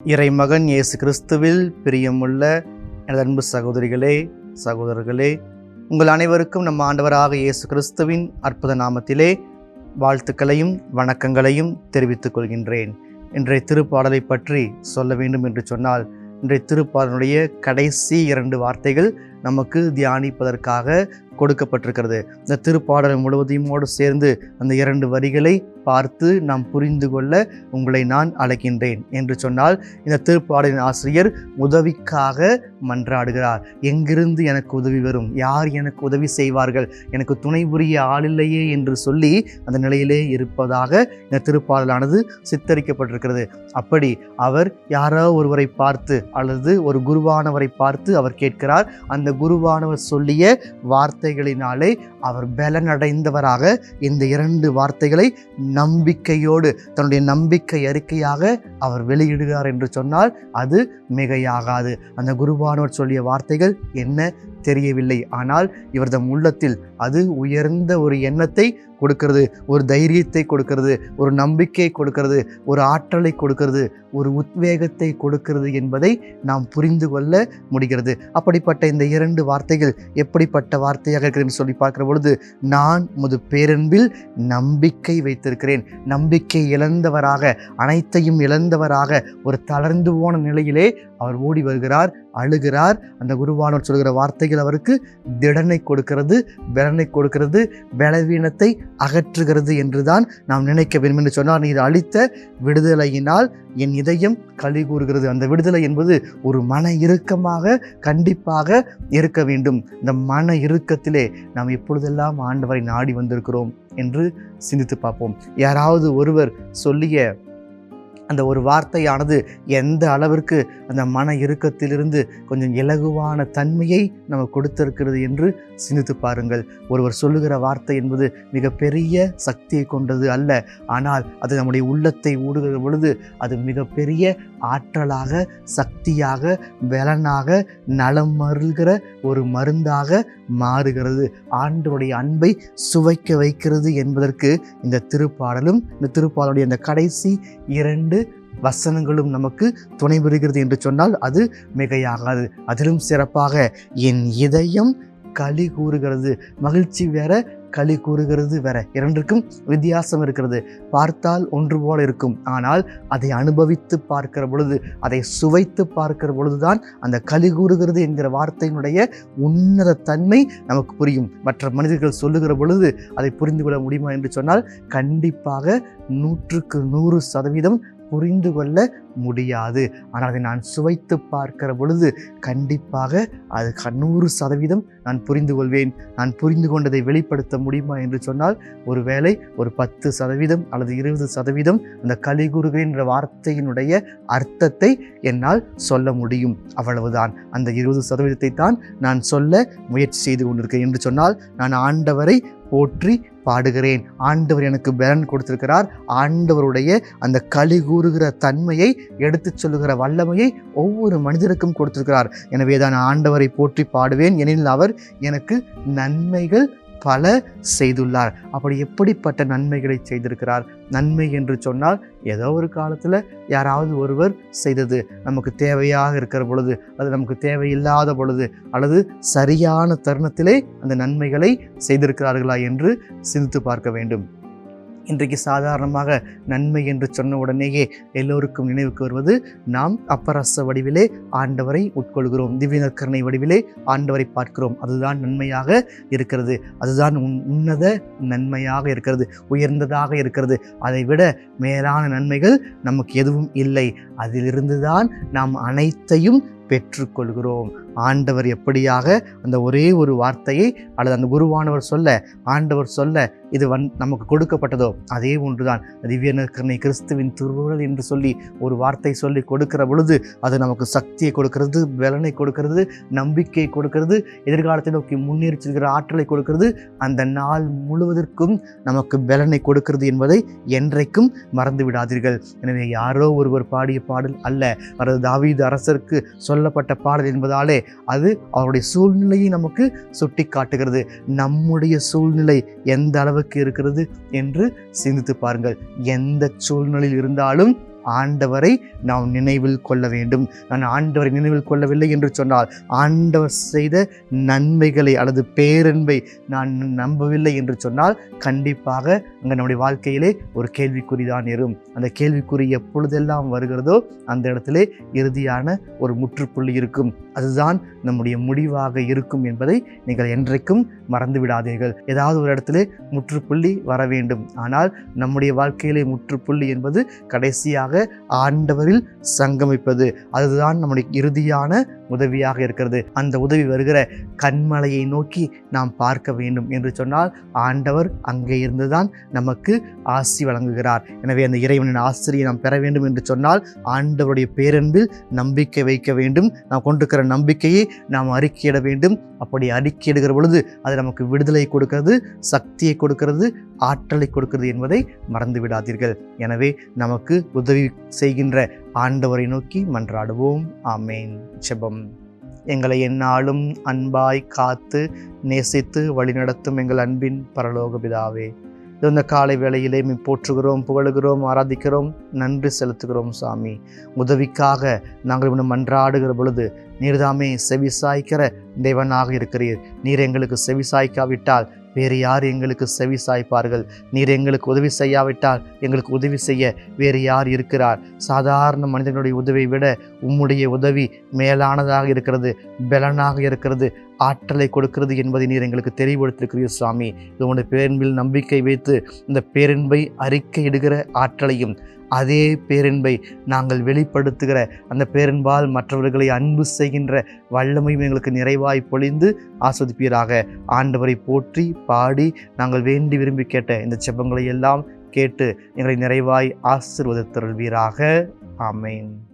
இறைமகன் இயேசு கிறிஸ்துவில் பிரியமுள்ள எனது அன்பு சகோதரிகளே சகோதரர்களே உங்கள் அனைவருக்கும் நம்ம ஆண்டவராக இயேசு கிறிஸ்துவின் அற்புத நாமத்திலே வாழ்த்துக்களையும் வணக்கங்களையும் தெரிவித்துக் கொள்கின்றேன். இன்றைய திருப்பாடலை பற்றி சொல்ல வேண்டும் என்று சொன்னால் இன்றைய திருப்பாடலுடைய கடைசி இரண்டு வார்த்தைகள் நமக்கு தியானிப்பதற்காக கொடுக்கப்பட்டிருக்கிறது. இந்த திருப்பாடல் முழுவதையுமோடு சேர்ந்து அந்த இரண்டு வரிகளை பார்த்து நாம் புரிந்து கொள்ள உங்களை நான் அழைக்கின்றேன் என்று சொன்னால் இந்த திருப்பாடலின் ஆசிரியர் உதவிக்காக மன்றாடுகிறார். எங்கிருந்து எனக்கு உதவி வரும்? யார் எனக்கு உதவி செய்வார்கள்? எனக்கு துணை புரிய ஆளில்லையே என்று சொல்லி அந்த நிலையிலே இருப்பதாக இந்த திருப்பாடலானது சித்தரிக்கப்பட்டிருக்கிறது. அப்படி அவர் யாரோ ஒருவரை பார்த்து அல்லது ஒரு குருவானவரை பார்த்து அவர் கேட்கிறார். அந்த குருவானவர் சொல்லிய வார்த்தை வார்த்தைகளினாலே அவர் பலனடைந்தவராக இந்த இரண்டு வார்த்தைகளை நம்பிக்கையோடு தன்னுடைய நம்பிக்கை அறிக்கையாக அவர் வெளியிடுகிறார் என்று சொன்னால் அது மிகையாகாது. அந்த குருபானோர் சொல்லிய வார்த்தைகள் என்ன? தெரியவில்லை. ஆனால் இவர்தம் உள்ளத்தில் அது உயர்ந்த ஒரு எண்ணத்தை கொடுக்கிறது ஒரு தைரியத்தை கொடுக்கிறது ஒரு நம்பிக்கை கொடுக்கிறது ஒரு ஆற்றலை கொடுக்கிறது ஒரு உத்வேகத்தை கொடுக்கிறது என்பதை நாம் புரிந்து கொள்ள முடிகிறது. அப்படிப்பட்ட இந்த இரண்டு வார்த்தைகள் எப்படிப்பட்ட வார்த்தையாக இருக்கிறது சொல்லி பார்க்கிற பொழுது நான் முது பேரன்பில் நம்பிக்கை வைத்திருக்கிறேன். நம்பிக்கை இழந்தவராக அனைத்தையும் இழந்தவராக ஒரு தளர்ந்து போன நிலையிலே அவர் ஓடி வருகிறார். அழுகிறார். அந்த குருவானவர் சொல்கிற வார்த்தைகள் அவருக்கு திடனை கொடுக்கிறது பலனை கொடுக்கிறது பலவீனத்தை அகற்றுகிறது என்றுதான் நாம் நினைக்க வேண்டும் என்று சொன்னார். நீர் அளித்த விடுதலையினால் என் இதயம் களி கூறுகிறது. அந்த விடுதலை என்பது ஒரு மன இறுக்கமாக கண்டிப்பாக இருக்க வேண்டும். இந்த மன இறுக்கத்திலே நாம் எப்பொழுதெல்லாம் ஆண்டவரை நாடி வந்திருக்கிறோம் என்று சிந்தித்து பார்ப்போம். யாராவது ஒருவர் சொல்லிய அந்த ஒரு வார்த்தையானது எந்த அளவிற்கு அந்த மன இறுக்கத்திலிருந்து கொஞ்சம் இலகுவான தன்மையை நம்ம கொடுத்திருக்கிறது என்று சிந்தித்து பாருங்கள். ஒருவர் சொல்லுகிற வார்த்தை என்பது மிகப்பெரிய சக்தியை கொண்டது அல்ல. ஆனால் அது நம்முடைய உள்ளத்தை ஊடுகிற பொழுது அது மிகப்பெரிய ஆற்றலாக சக்தியாக பலனாக நலம் மருள்கிற ஒரு மருந்தாக மாறுகிறது. ஆண்டவருடைய அன்பை சுவைக்க வைக்கிறது என்பதற்கு இந்த திருப்பாடலும் இந்த திருப்பாடலுடைய அந்த கடைசி இரண்டு வசனங்களும் நமக்கு துணை புரிகிறது என்று சொன்னால் அது மிகையாகாது. அதிலும் சிறப்பாக என் இதயம் களி கூறுகிறது. மகிழ்ச்சி வேற களி கூறுகிறது வேற. இரண்டிற்கும் வித்தியாசம் இருக்கிறது. பார்த்தால் ஒன்று போல இருக்கும். ஆனால் அதை அனுபவித்து பார்க்கிற பொழுது அதை சுவைத்து பார்க்கிற பொழுதுதான் அந்த களி கூறுகிறது என்கிற வார்த்தையினுடைய உன்னத தன்மை நமக்கு புரியும். மற்ற மனிதர்கள் சொல்லுகிற பொழுது அதை புரிந்து கொள்ள முடியுமா என்று சொன்னால் கண்டிப்பாக நூற்றுக்கு நூறு சதவீதம் புரிந்து கொள்ள முடியாது. ஆனால் அதை நான் சுவைத்து பார்க்கிற பொழுது கண்டிப்பாக அது நூறு சதவீதம் நான் புரிந்து கொள்வேன். நான் புரிந்து கொண்டதை வெளிப்படுத்த முடியுமா என்று சொன்னால் ஒருவேளை ஒரு பத்து சதவீதம் அல்லது இருபது சதவீதம் அந்த கலிகுருகு என்ற வார்த்தையினுடைய அர்த்தத்தை என்னால் சொல்ல முடியும். அவ்வளவுதான். அந்த இருபது சதவீதத்தை தான் நான் சொல்ல முயற்சி செய்து கொண்டிருக்கேன் என்று சொன்னால் நான் ஆண்டவரை போற்றி பாடுகிறேன். ஆண்டவர் எனக்கு பலன் கொடுத்திருக்கிறார். ஆண்டவருடைய அந்த களி கூறுகிற தன்மையை எடுத்துச் சொல்லுகிற வல்லமையை ஒவ்வொரு மனிதருக்கும் கொடுத்திருக்கிறார். எனவே தான் ஆண்டவரை போற்றி பாடுவேன். எனில் அவர் எனக்கு நன்மைகள் பல செய்துள்ளார். அப்படி எப்படிப்பட்ட நன்மைகளை செய்திருக்கிறார்? நன்மை என்று சொன்னால் ஏதோ ஒரு காலத்தில் யாராவது ஒருவர் செய்தது. நமக்கு தேவையாக இருக்கிற பொழுது அது நமக்கு தேவையில்லாத பொழுது அல்லது சரியான தருணத்திலே அந்த நன்மைகளை செய்திருக்கிறார்களா என்று சிந்தித்து பார்க்க வேண்டும். இன்றைக்கு சாதாரணமாக நன்மை என்று சொன்ன உடனேயே எல்லோருக்கும் நினைவுக்கு வருவது நாம் அப்பரச வடிவிலே ஆண்டவரை உட்கொள்கிறோம். திவ்யநற்கரணை வடிவிலே ஆண்டவரை பார்க்கிறோம். அதுதான் நன்மையாக இருக்கிறது. அதுதான் உன் உன்னத நன்மையாக இருக்கிறது. உயர்ந்ததாக இருக்கிறது. அதை விட மேலான நன்மைகள் நமக்கு எதுவும் இல்லை. அதிலிருந்து தான் நாம் அனைத்தையும் பெற்றுக்கொள்கிறோம். ஆண்டவர் எப்படியாக அந்த ஒரே ஒரு வார்த்தையை அல்லது அந்த குருவானவர் சொல்ல ஆண்டவர் சொல்ல இது வந் நமக்கு கொடுக்கப்பட்டதோ அதே ஒன்றுதான். திவ்யநற்கரணை கிறிஸ்துவின் திருவுருள் என்று சொல்லி ஒரு வார்த்தை சொல்லி கொடுக்கிற பொழுது அது நமக்கு சக்தியை கொடுக்கிறது பலனை கொடுக்கிறது நம்பிக்கையை கொடுக்கிறது எதிர்காலத்தை நோக்கி முன்னேறி செல்கிற ஆற்றலை கொடுக்கிறது. அந்த நாள் முழுவதற்கும் நமக்கு பலனை கொடுக்கிறது என்பதை என்றைக்கும் மறந்து விடாதீர்கள். எனவே யாரோ ஒருவர் பாடிய பாடல் அல்ல. அல்லது தாவீது அரசருக்கு சொல்லப்பட்ட பாடல் என்பதாலே அது அவருடைய சூழ்நிலையை நமக்கு சுட்டி காட்டுகிறது நம்முடைய சூழ்நிலை எந்த அளவுக்கு இருக்கிறது என்று சிந்தித்து பாருங்கள். எந்த சூழ்நிலையில் இருந்தாலும் ஆண்டவரை நாம் நினைவில் கொள்ள வேண்டும். நான் ஆண்டவரை நினைவில் கொள்ளவில்லை என்று சொன்னால் ஆண்டவர் செய்த நன்மைகளை அல்லது பேரன்பை நான் நம்பவில்லை என்று சொன்னால் கண்டிப்பாக அங்கே நம்முடைய வாழ்க்கையிலே ஒரு கேள்விக்குறிதான் இருக்கும் அந்த கேள்விக்குறி எப்பொழுதெல்லாம் வருகிறதோ அந்த இடத்திலே இறுதியான ஒரு முற்றுப்புள்ளி இருக்கும். அதுதான் நம்முடைய முடிவாக இருக்கும் என்பதை நீங்கள் என்றைக்கும் மறந்து விடாதீர்கள் ஏதாவது ஒரு இடத்துல முற்றுப்புள்ளி வர வேண்டும். ஆனால் நம்முடைய வாழ்க்கையிலே முற்றுப்புள்ளி என்பது கடைசியாக ஆண்டவரில் சங்கமிப்பது. அதுதான் நம்முடைய இறுதியான உதவியாக இருக்கிறது. அந்த உதவி வருகிற கண்மலையை நோக்கி நாம் பார்க்க வேண்டும் என்று சொன்னால் ஆண்டவர் அங்கே இருந்துதான் நமக்கு ஆசி வழங்குகிறார். எனவே அந்த இறைவனின் ஆசிரியை நாம் பெற வேண்டும் என்று சொன்னால் ஆண்டவருடைய பேரன்பில் நம்பிக்கை வைக்க வேண்டும். நாம் கொண்டிருக்கிற நம்பிக்கையை நாம் அறிக்கையிட வேண்டும். அப்படி அறிக்கையிடுகிற பொழுது அது நமக்கு விடுதலை கொடுக்கிறது சக்தியை கொடுக்கிறது ஆற்றலை கொடுக்கிறது என்பதை மறந்து விடாதீர்கள் எனவே நமக்கு உதவி செய்கின்ற ஆண்டவரை நோக்கி மன்றாடுவோம். ஆமேன். ஜெபம். எங்களை எந்நாளும் அன்பாய் காத்து நேசித்து வழிநடத்தும் எங்கள் அன்பின் பரலோக பிதாவே. இந்த காலை வேளையிலே மீ போற்றுகிறோம் புகழுகிறோம் ஆராதிக்கிறோம். நன்றி செலுத்துகிறோம் சாமி. உதவிக்காக நாங்கள் இன்னும் மன்றாடுகிற பொழுது நீர்தாமே செவி சாய்க்கிற தேவனாக இருக்கிறீர். நீர் எங்களுக்கு செவி சாய்க்காவிட்டால் வேறு யார் எங்களுக்கு செவி சாய்ப்பார்கள்? நீர் எங்களுக்கு உதவி செய்யாவிட்டால் எங்களுக்கு உதவி செய்ய வேறு யார் இருக்கிறார்? சாதாரண மனிதனுடைய உதவியை விட உம்முடைய உதவி மேலானதாக இருக்கிறது பலனாக இருக்கிறது ஆற்றலை கொடுக்கிறது என்பதை நீர் எங்களுக்கு தெளிவுபடுத்திருக்கிறீர் சுவாமி. உங்களுடைய பேரன்பில் நம்பிக்கை வைத்து இந்த பேரன்பை அறிக்கையிடுகிற ஆற்றலையும் அதே பேரன்பை நாங்கள் வெளிப்படுத்துகிற அந்த பேரன்பால் மற்றவர்களை அன்பு செய்கின்ற வல்லமையும் எங்களுக்கு நிறைவாய் பொழிந்து ஆஸ்வதிப்பீராக. ஆண்டவரை போற்றி பாடி நாங்கள் வேண்டி விரும்பி கேட்ட இந்த செப்பங்களை எல்லாம் கேட்டு எங்களை நிறைவாய் ஆசிர்வதித்தருள்வீராக. ஆமேன்.